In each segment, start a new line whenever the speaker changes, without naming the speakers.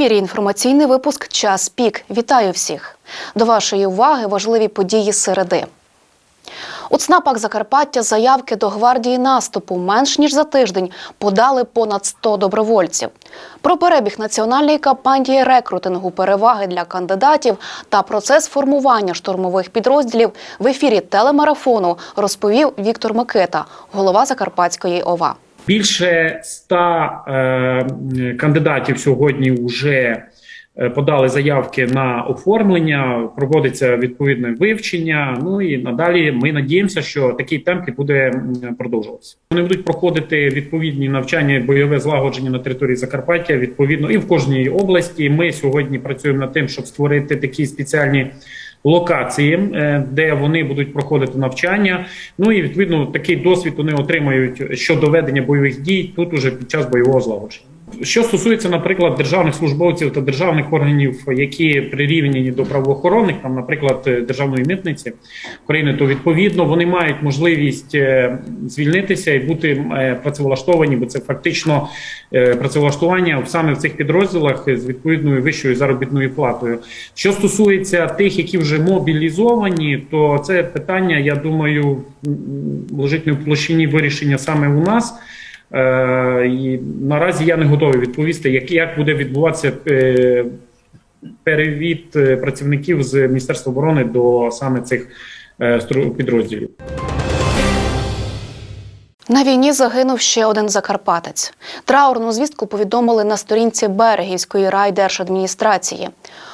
ефірі інформаційний випуск Час пік. Вітаю всіх. До вашої уваги важливі події середи. У ЦНАПах Закарпаття заявки до гвардії наступу менш ніж за тиждень подали понад 100 добровольців. Про перебіг національної кампанії рекрутингу переваги для кандидатів та процес формування штурмових підрозділів в ефірі телемарафону розповів Віктор Микита, голова Закарпатської ОВА.
Більше ста е, кандидатів сьогодні вже е, подали заявки на оформлення. Проводиться відповідне вивчення. Ну і надалі ми надіємося, що такий темп буде продовжуватися. Вони будуть проходити відповідні навчання, бойове злагодження на території Закарпаття. Відповідно, і в кожній області. Ми сьогодні працюємо над тим, щоб створити такі спеціальні. Локації, е, де вони будуть проходити навчання, ну і відповідно такий досвід вони отримають щодо ведення бойових дій тут уже під час бойового злагодження. Що стосується, наприклад, державних службовців та державних органів, які прирівняні до правоохоронних, там, наприклад, е, державної митниці України, то відповідно вони мають можливість е, звільнитися і бути е, працевлаштовані, бо це фактично працевлаштування саме в цих підрозділах з відповідною вищою заробітною платою. Що стосується тих, які вже мобілізовані, то це питання, я думаю, лежить не в площині вирішення саме у нас. Е, наразі я не готовий відповісти, як, як буде відбуватися е, перевід е, працівників з Міністерства оборони до саме цих підрозділів.
На війні загинув ще один закарпатець. Траурну звістку повідомили на сторінці Берегівської райдержадміністрації.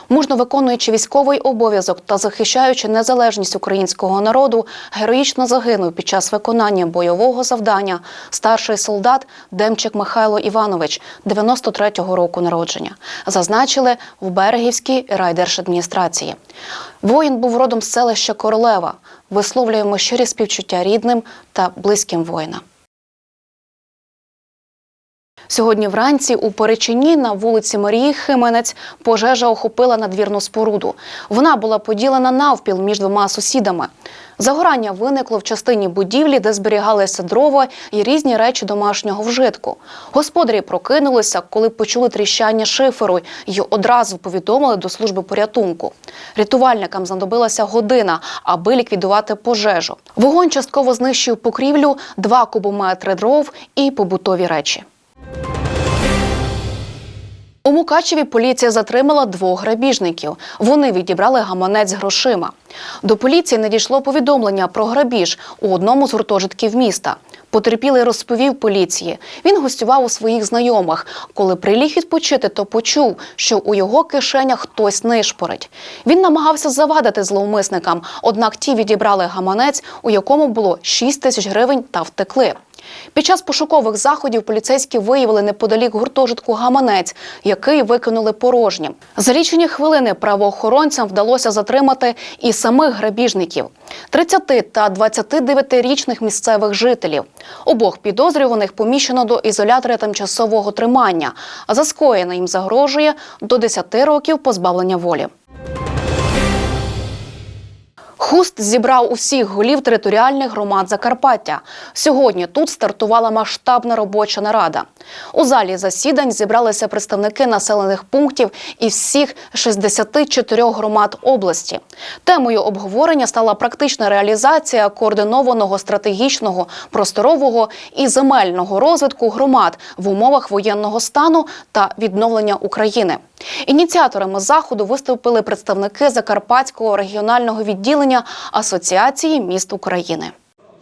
Мужно виконуючи військовий обов'язок та захищаючи незалежність українського народу, героїчно загинув під час виконання бойового завдання старший солдат Демчик Михайло Іванович, 93-го року народження. Зазначили в Берегівській райдержадміністрації. Воїн був родом з селища Королева. Висловлюємо щирі співчуття рідним та близьким воїна. Сьогодні вранці у Перечині на вулиці Марії Хименець пожежа охопила надвірну споруду. Вона була поділена навпіл між двома сусідами. Загорання виникло в частині будівлі, де зберігалися дрова і різні речі домашнього вжитку. Господарі прокинулися, коли почули тріщання шиферу і одразу повідомили до служби порятунку. Рятувальникам знадобилася година, аби ліквідувати пожежу. Вогонь частково знищив покрівлю, два кубометри дров і побутові речі. У Мукачеві поліція затримала двох грабіжників. Вони відібрали гаманець грошима. До поліції надійшло повідомлення про грабіж у одному з гуртожитків міста. Потерпілий розповів поліції. Він гостював у своїх знайомих. Коли приліг відпочити, то почув, що у його кишенях хтось нишпорить. Він намагався завадити зловмисникам, однак ті відібрали гаманець, у якому було 6 тисяч гривень та втекли. Під час пошукових заходів поліцейські виявили неподалік гуртожитку гаманець, який викинули порожнім. За лічені хвилини правоохоронцям вдалося затримати і самих грабіжників 30 та 29-річних місцевих жителів. Обох підозрюваних поміщено до ізолятора тимчасового тримання, а за скоєне їм загрожує до 10 років позбавлення волі. Хуст зібрав усіх голів територіальних громад Закарпаття. Сьогодні тут стартувала масштабна робоча нарада. У залі засідань зібралися представники населених пунктів із всіх 64 громад області. Темою обговорення стала практична реалізація координованого стратегічного, просторового і земельного розвитку громад в умовах воєнного стану та відновлення України. Ініціаторами заходу виступили представники Закарпатського регіонального відділення Асоціації міст України.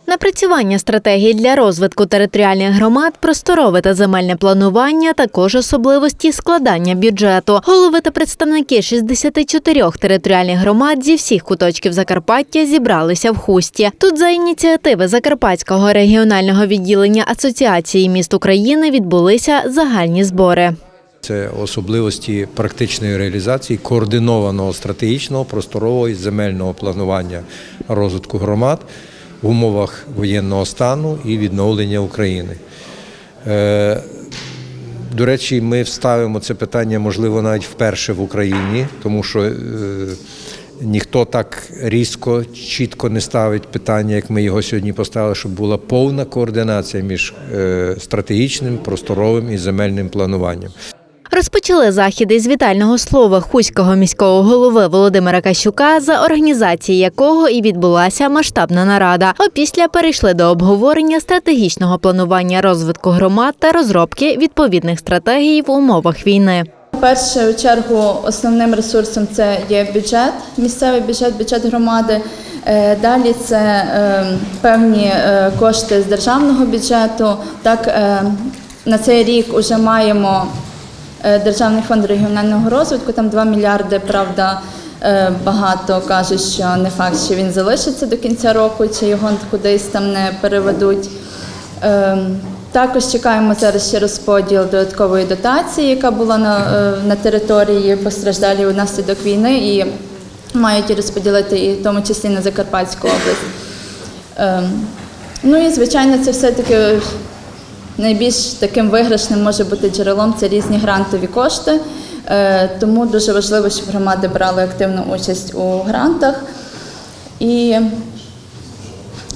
Напрацювання стратегії для розвитку територіальних громад, просторове та земельне планування, також особливості складання бюджету. Голови та представники 64 територіальних громад зі всіх куточків Закарпаття зібралися в хусті. Тут за ініціативи Закарпатського регіонального відділення Асоціації міст України відбулися загальні збори.
Це особливості практичної реалізації координованого стратегічного, просторового і земельного планування розвитку громад в умовах воєнного стану і відновлення України. Е, До речі, ми вставимо це питання, можливо, навіть вперше в Україні, тому що е, ніхто так різко, чітко не ставить питання, як ми його сьогодні поставили, щоб була повна координація між е, стратегічним, просторовим і земельним плануванням.
Розпочали захід із вітального слова хуського міського голови Володимира Кащука, за організації якого і відбулася масштабна нарада. Опісля перейшли до обговорення стратегічного планування розвитку громад та розробки відповідних стратегій в умовах війни.
Першу чергу основним ресурсом це є бюджет, місцевий бюджет, бюджет громади. Е, Далі це е, певні е, кошти з державного бюджету. Так, е, на цей рік вже маємо Державний фонд регіонального розвитку, там 2 мільярди, правда. е, Багато кажуть, що не факт, що він залишиться до кінця року, чи його кудись там не переведуть. Ем, Також чекаємо зараз ще розподіл додаткової дотації, яка була на, е, на території постраждалі внаслідок війни, і мають її розподілити і в тому числі на Закарпатську область. Ем, Ну і звичайно, це все-таки найбільш таким виграшним може бути джерелом це різні грантові кошти. Е, Тому дуже важливо, щоб громади брали активну участь у грантах і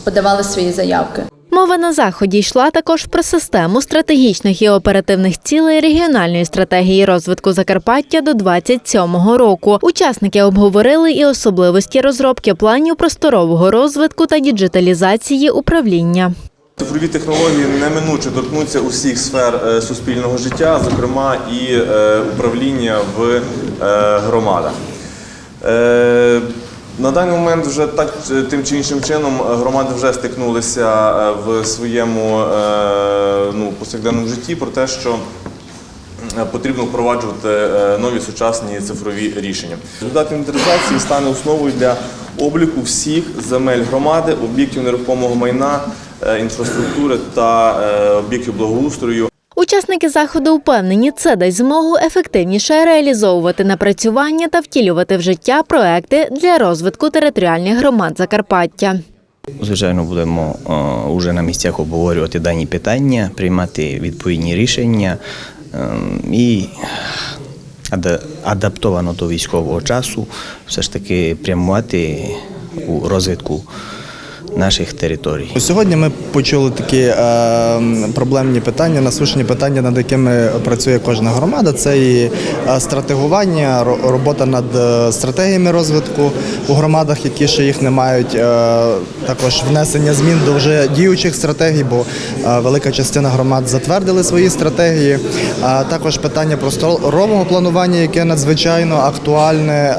подавали свої заявки.
Мова на заході йшла також про систему стратегічних і оперативних цілей регіональної стратегії розвитку Закарпаття до 27-го року. Учасники обговорили і особливості розробки планів просторового розвитку та діджиталізації управління.
Цифрові технології неминуче торкнуться усіх сфер е, суспільного життя, зокрема і е, управління в е, громадах. На даний момент вже так тим чи іншим чином громади вже стикнулися в своєму ну, повсякденному житті про те, що потрібно впроваджувати нові сучасні цифрові рішення. Результат інвентаризації стане основою для обліку всіх земель громади, об'єктів нерухомого майна, інфраструктури та е, об'єктів благоустрою.
Учасники заходу впевнені, це дасть змогу ефективніше реалізовувати напрацювання та втілювати в життя проекти для розвитку територіальних громад Закарпаття.
Звичайно, будемо вже на місцях обговорювати дані питання, приймати відповідні рішення ем, і адаптовано до військового часу все ж таки прямувати у розвитку наших територій.
Сьогодні ми почули такі е, проблемні питання, насущні питання, над якими працює кожна громада. Це і е, стратегування, робота над е, стратегіями розвитку у громадах, які ще їх не мають. е, також внесення змін до вже діючих стратегій, бо е, велика частина громад затвердили свої стратегії. Також питання просторового планування, яке надзвичайно актуальне е,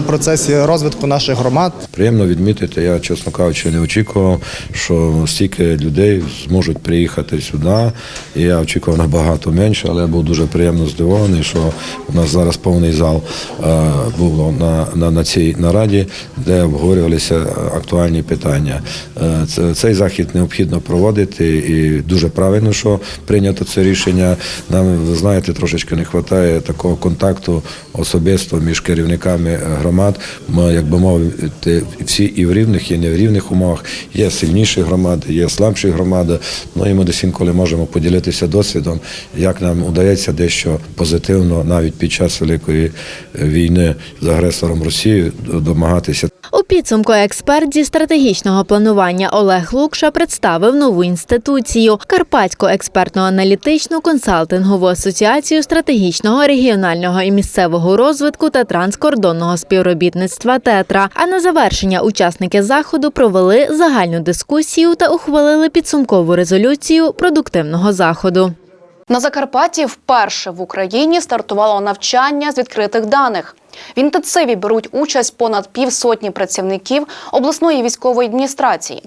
в процесі розвитку наших громад.
Приємно відмітити, я, чесно кажучи, не очікував, що стільки людей зможуть приїхати сюди. І я очікував набагато менше, але я був дуже приємно здивований, що у нас зараз повний зал е, було на, на, на цій нараді, де обговорювалися актуальні питання. Е, цей захід необхідно проводити, і дуже правильно, що прийнято це рішення. Нам, ви знаєте, трошечки не вистачає такого контакту особисто між керівниками громад. Ми, як би мовити, всі і в рівних, і не в рівних умовах. Є сильніші громади, є слабші громади. Ну і ми десь інколи можемо поділитися досвідом, як нам удається дещо позитивно навіть під час великої війни з агресором Росії домагатися
У підсумку експерт зі стратегічного планування Олег Лукша представив нову інституцію Карпатську експертно-аналітичну консалтингову асоціацію стратегічного регіонального і місцевого розвитку та транскордонного співробітництва Тетра. А на завершення учасники заходу провели загальну дискусію та ухвалили підсумкову резолюцію продуктивного заходу.
На Закарпатті вперше в Україні стартувало навчання з відкритих даних. В інтенсиві беруть участь понад півсотні працівників обласної військової адміністрації.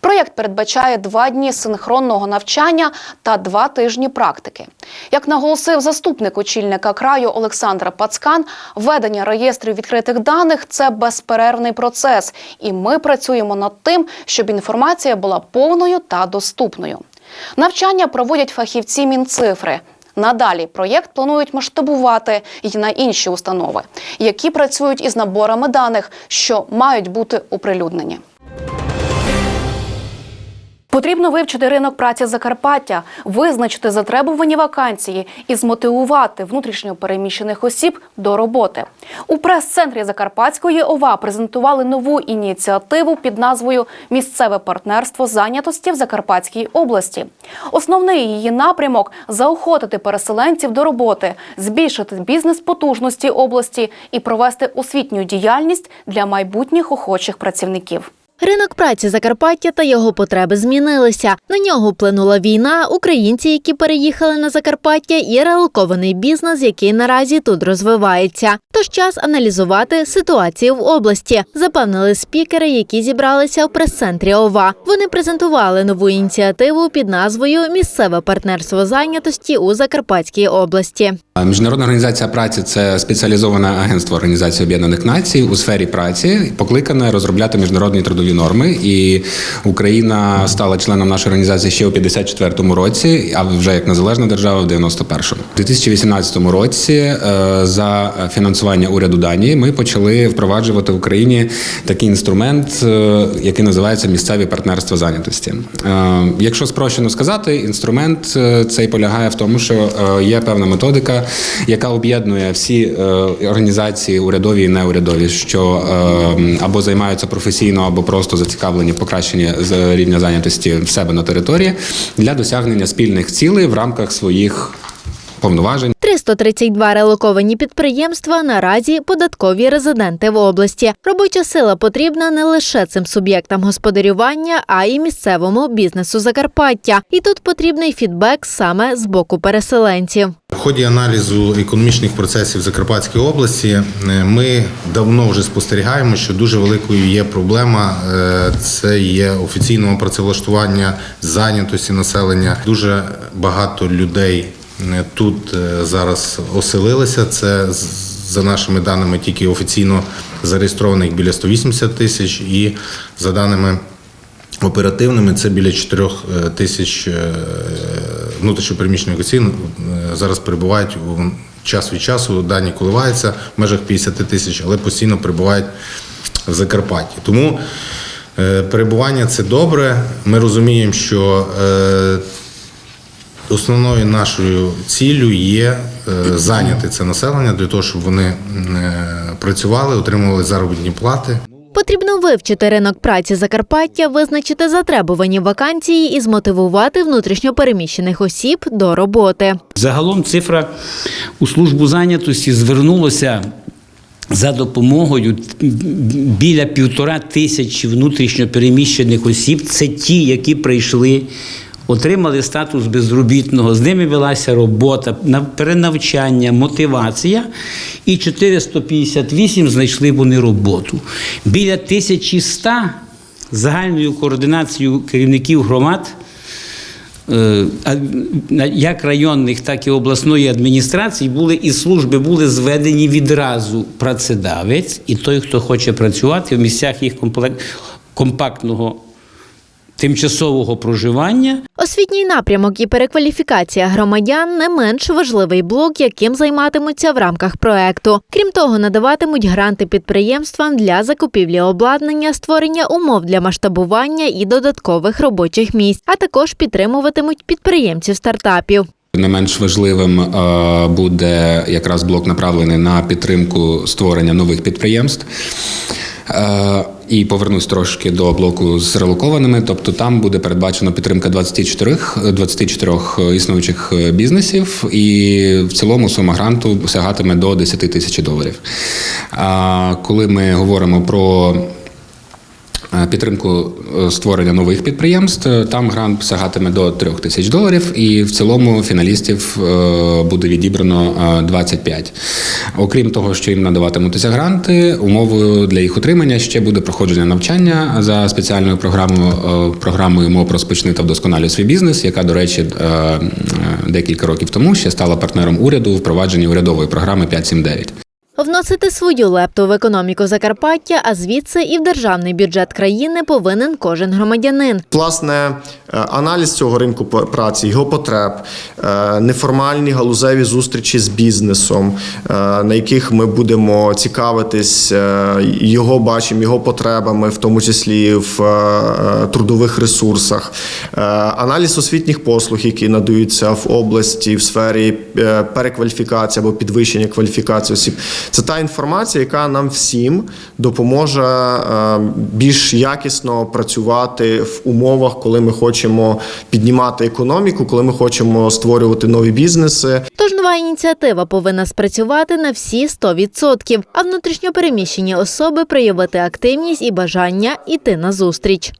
Проєкт передбачає два дні синхронного навчання та два тижні практики. Як наголосив заступник очільника краю Олександр Пацкан, ведення реєстрів відкритих даних це безперервний процес, і ми працюємо над тим, щоб інформація була повною та доступною. Навчання проводять фахівці Мінцифри. Надалі проєкт планують масштабувати і на інші установи, які працюють із наборами даних, що мають бути оприлюднені. Потрібно вивчити ринок праці Закарпаття, визначити затребувані вакансії і змотивувати внутрішньо переміщених осіб до роботи. У прес-центрі Закарпатської ОВА презентували нову ініціативу під назвою Місцеве партнерство зайнятості в Закарпатській області. Основний її напрямок заохотити переселенців до роботи, збільшити бізнес-потужності області і провести освітню діяльність для майбутніх охочих працівників.
Ринок праці Закарпаття та його потреби змінилися. На нього вплинула війна, українці, які переїхали на Закарпаття, і релокований бізнес, який наразі тут розвивається. Тож час аналізувати ситуацію в області, запевнили спікери, які зібралися в прес-центрі ОВА. Вони презентували нову ініціативу під назвою Місцеве партнерство зайнятості у Закарпатській області.
Міжнародна організація праці це спеціалізоване агентство Організації Об'єднаних Націй у сфері праці, покликане розробляти міжнародні трудові норми. І Україна стала членом нашої організації ще у 54-му році, а вже як незалежна держава в 91-му. У 2018 році е, за фінансування уряду Данії ми почали впроваджувати в Україні такий інструмент, е, який називається місцеві партнерства зайнятості. Е, Якщо спрощено сказати, інструмент цей полягає в тому, що є певна методика, яка об'єднує всі організації, урядові і неурядові, що або займаються професійно, або просто зацікавлені покращення рівня зайнятості в себе на території для досягнення спільних цілей в рамках своїх повноважень.
332 релоковані підприємства наразі податкові резиденти в області. Робоча сила потрібна не лише цим суб'єктам господарювання, а й місцевому бізнесу Закарпаття. І тут потрібний фідбек саме з боку переселенців.
В ході аналізу економічних процесів Закарпатської області е, ми давно вже спостерігаємо, що дуже великою є проблема. е, Це є офіційного працевлаштування, зайнятості населення. Дуже багато людей тут е, зараз оселилися. Це за нашими даними тільки офіційно зареєстрованих біля 180 тисяч, і за даними оперативними це біля 4 тисяч е, внутрішньопереміщених осіб е, зараз перебувають у час від часу. Дані коливаються в межах 50 тисяч, але постійно перебувають в Закарпатті. Тому е, перебування це добре. Ми розуміємо, що е, Основною нашою ціллю є е, зайняти це населення для того, щоб вони е, працювали, отримували заробітні плати.
Потрібно вивчити ринок праці Закарпаття, визначити затребувані вакансії і змотивувати внутрішньопереміщених осіб до роботи.
Загалом цифра у службу зайнятості звернулося за допомогою біля півтора тисячі внутрішньо переміщених осіб. Це ті, які прийшли. Отримали статус безробітного, з ними велася робота, перенавчання, мотивація, і 458 знайшли вони роботу. Біля 1100 загальною координацією керівників громад Е, як районних, так і обласної адміністрації були і служби були зведені відразу працедавець і той, хто хоче працювати в місцях їх компактного тимчасового проживання.
Освітній напрямок і перекваліфікація громадян не менш важливий блок, яким займатимуться в рамках проекту. Крім того, надаватимуть гранти підприємствам для закупівлі обладнання, створення умов для масштабування і додаткових робочих місць, а також підтримуватимуть підприємців стартапів.
Не менш важливим е, буде якраз блок направлений на підтримку створення нових підприємств. Е, І повернусь трошки до блоку з релокованими. Тобто там буде передбачено підтримка 24, 24 існуючих е, бізнесів, і в цілому сума гранту сягатиме до 10 тисяч доларів. А коли ми говоримо про Е, Підтримку е, створення нових підприємств е, там грант сягатиме до 3 тисяч доларів, і в цілому фіналістів е, буде відібрано е, 25. Окрім того, що їм надаватимуться гранти, умовою для їх отримання ще буде проходження навчання за спеціальною програмою е, програмою МОП розпочни та вдосконалюй свій бізнес, яка, до речі, е, е, декілька років тому ще стала партнером уряду у впровадженні урядової програми 579.
Вносити свою лепту в економіку Закарпаття, а звідси і в державний бюджет країни повинен кожен громадянин.
Власне, е, аналіз цього ринку праці, його потреб, е, неформальні галузеві зустрічі з бізнесом, е, на яких ми будемо цікавитись його бачимо, його потребами, в тому числі в трудових ресурсах, аналіз освітніх послуг, які надаються в області в сфері перекваліфікації або підвищення кваліфікації осіб. Це та інформація, яка нам всім допоможе е, більш якісно працювати в умовах, коли ми хочемо піднімати економіку, коли ми хочемо створювати нові бізнеси.
Тож нова ініціатива повинна спрацювати на всі 100%, а внутрішньопереміщені особи проявити активність і бажання йти на зустріч.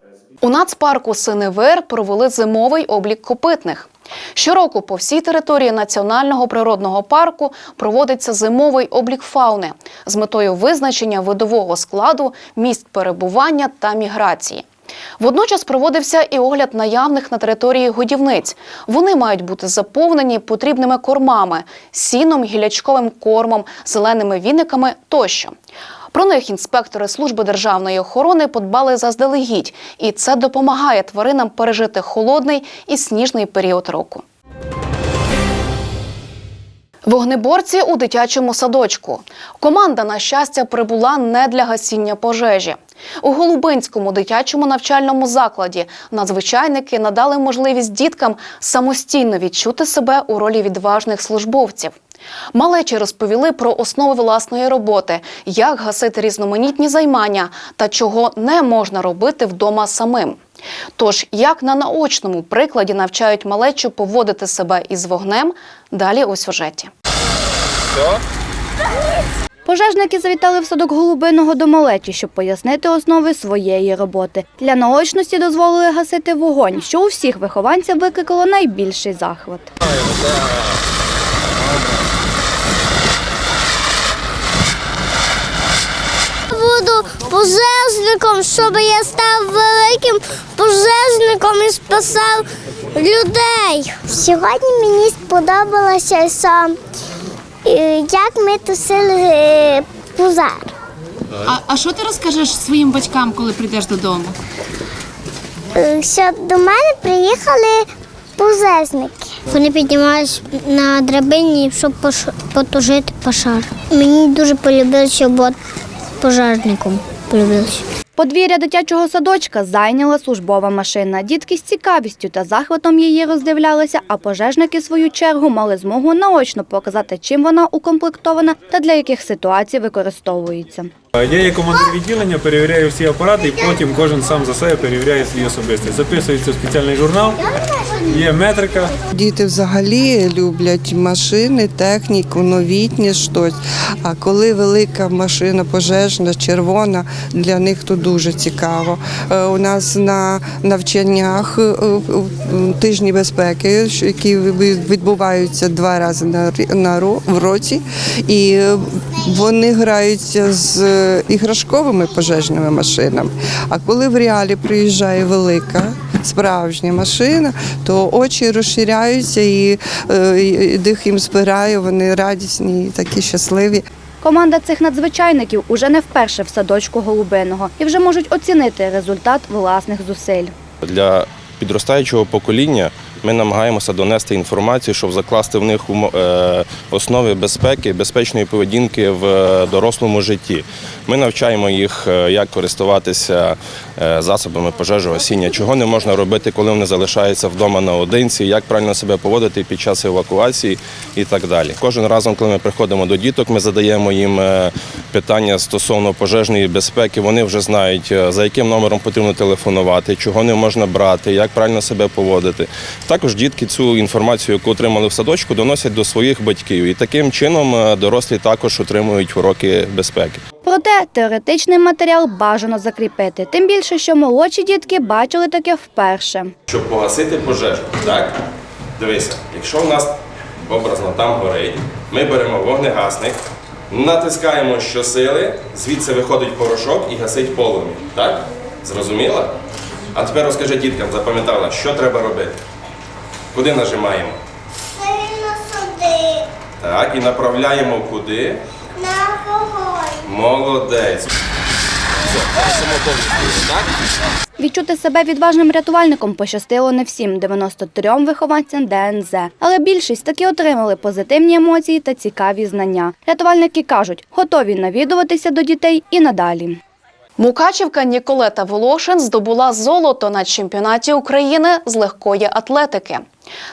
У нацпарку Синевир провели зимовий облік копитних. Щороку по всій території національного природного парку проводиться зимовий облік фауни з метою визначення видового складу, місць перебування та міграції. Водночас проводився і огляд наявних на території годівниць. Вони мають бути заповнені потрібними кормами, сіном, гілячковим кормом, зеленими віниками тощо. Про них інспектори служби державної охорони подбали заздалегідь, і це допомагає тваринам пережити холодний і сніжний період року. Вогнеборці у дитячому садочку. Команда, на щастя, прибула не для гасіння пожежі. У Голубинському дитячому навчальному закладі надзвичайники надали можливість діткам самостійно відчути себе у ролі відважних службовців. Малечі розповіли про основи власної роботи, як гасити різноманітні займання та чого не можна робити вдома самим. Тож, як на наочному прикладі навчають малечу поводити себе із вогнем, далі у сюжеті.
Пожежники завітали в садок Голубиного до малечі, щоб пояснити основи своєї роботи. Для наочності дозволили гасити вогонь, що у всіх вихованців викликало найбільший захват.
Пожежником, щоб я став великим пожежником і спасав людей. Сьогодні мені сподобалося, що е, як ми тусили е, пожар.
А, а що ти розкажеш своїм батькам, коли прийдеш додому?
Е, Що до мене приїхали пожежники. Вони піднімались на драбині, щоб потушити пожар. Мені дуже полюбилося бути пожежником. Полюбилося.
Подвір'я дитячого садочка зайняла службова машина. Дітки з цікавістю та захватом її роздивлялися, а пожежники, в свою чергу, мали змогу наочно показати, чим вона укомплектована та для яких ситуацій використовується.
Я як командир відділення перевіряю всі апарати і потім кожен сам за себе перевіряє свій особистий. Записується в спеціальний журнал, є метрика.
Діти взагалі люблять машини, техніку, новітнє щось. А коли велика машина пожежна, червона, для них то дуже цікаво. Е, У нас на навчаннях е, тижні безпеки, які відбуваються два рази на році, і е, вони граються з іграшковими пожежними машинами. А коли в реалі приїжджає велика справжня машина, то очі розширяються і, е, і дих їм збирає, вони радісні і такі щасливі.
Команда цих надзвичайників уже не вперше в садочку Голубиного і вже можуть оцінити результат власних зусиль.
Для підростаючого покоління ми намагаємося донести інформацію, щоб закласти в них е, основи безпеки, безпечної поведінки в е, дорослому житті. Ми навчаємо їх, е, як користуватися засобами пожежогасіння, чого не можна робити, коли вони залишаються вдома наодинці, як правильно себе поводити під час евакуації і так далі. Кожен разом, коли ми приходимо до діток, ми задаємо їм питання стосовно пожежної безпеки. Вони вже знають, за яким номером потрібно телефонувати, чого не можна брати, як правильно себе поводити. Також дітки цю інформацію, яку отримали в садочку, доносять до своїх батьків. І таким чином е, дорослі також отримують уроки безпеки.
Проте теоретичний матеріал бажано закріпити, тим більше, що молодші дітки бачили таке вперше.
Щоб погасити пожежу, так? Дивися, якщо в нас образно там горить, ми беремо вогнегасник, натискаємо щосили, звідси виходить порошок і гасить полум'я. Так? Зрозуміла? А тепер розкажи діткам, запам'ятала, що треба робити. Куди нажимаємо?
Сильно сюди,
Так, і направляємо куди?
на
Молодець.
Відчути себе відважним рятувальником пощастило не всім 93 вихованцям ДНЗ. Але більшість таки отримали позитивні емоції та цікаві знання. Рятувальники кажуть, готові навідуватися до дітей і надалі.
Мукачівка Ніколета Волошин здобула золото на чемпіонаті України з легкої атлетики.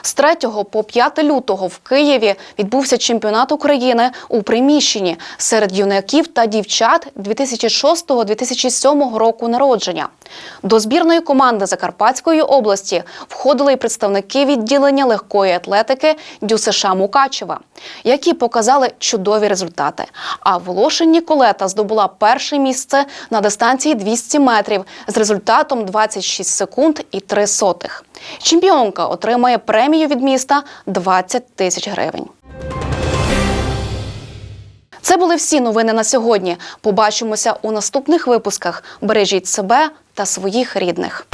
З 3 по 5 лютого в Києві відбувся чемпіонат України у приміщенні серед юнаків та дівчат 2006-2007 року народження. До збірної команди Закарпатської області входили й представники відділення легкої атлетики ДЮСШ Мукачева, які показали чудові результати. А Волошин Ніколета здобула перше місце на дистанції 200 метрів з результатом 26 секунд і 3 сотих. Чемпіонка отримає премію від міста 20 тисяч гривень. Це були всі новини на сьогодні. Побачимося у наступних випусках. Бережіть себе та своїх рідних.